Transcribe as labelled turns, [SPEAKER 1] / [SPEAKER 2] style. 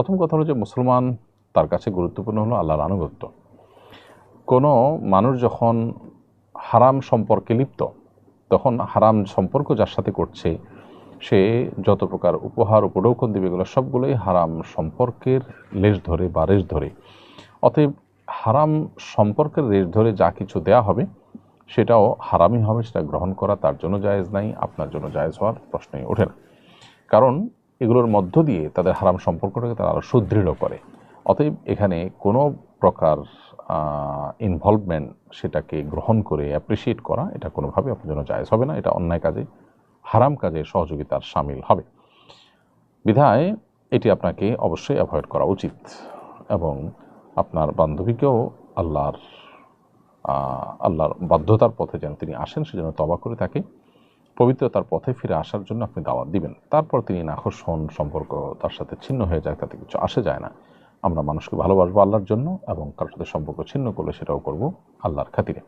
[SPEAKER 1] প্রথম কথা হলো যে মুসলমান তার কাছে গুরুত্বপূর্ণ হলো আল্লাহর আনুগত্য। কোনো মানুষ যখন হারাম সম্পর্কে লিপ্ত, তখন হারাম সম্পর্ক যার সাথে করছে, সে যত প্রকার উপহার, উপঢৌকন দেবে, এগুলো সবগুলোই হারাম সম্পর্কের লেশ ধরে বা রেশ ধরে। অতএব হারাম সম্পর্কের রেশ ধরে যা কিছু দেয়া হবে, সেটাও হারামই হবে, সেটা গ্রহণ করা তার জন্য জায়েজ নাই, আপনার জন্য জায়েজ হওয়ার প্রশ্নই ওঠে না। কারণ এগুলোর মধ্য দিয়ে তাদের হারাম সম্পর্কটাকে তারা আরও সুদৃঢ় করে। অতএব এখানে কোনো প্রকার ইনভলভমেন্ট সেটাকে গ্রহণ করে অ্যাপ্রিসিয়েট করা, এটা কোনোভাবে আপনার জন্য জায়েজ হবে না, এটা অন্যায় কাজে, হারাম কাজে সহযোগিতার সামিল হবে। বিধায় এটি আপনাকে অবশ্যই অ্যাভয়েড করা উচিত এবং আপনার বান্ধবীকেও আল্লাহর আল্লাহর বাধ্যতার পথে যেন তিনি আসেন সেজন্য তবা করে তাকে পবিত্রতার পথে ফিরে আসার জন্য আপনি দাওয়াত দিবেন। তারপর তিনি হন, সম্পর্ক তার সাথে ছিন্ন হয়ে যায়, তাতে কিছু আসে যায় না। আমরা মানুষকে ভালোবাসবো আল্লাহর জন্য এবং কারোর সাথে সম্পর্ক ছিন্ন করলে সেটাও করব আল্লাহর খাতিরে।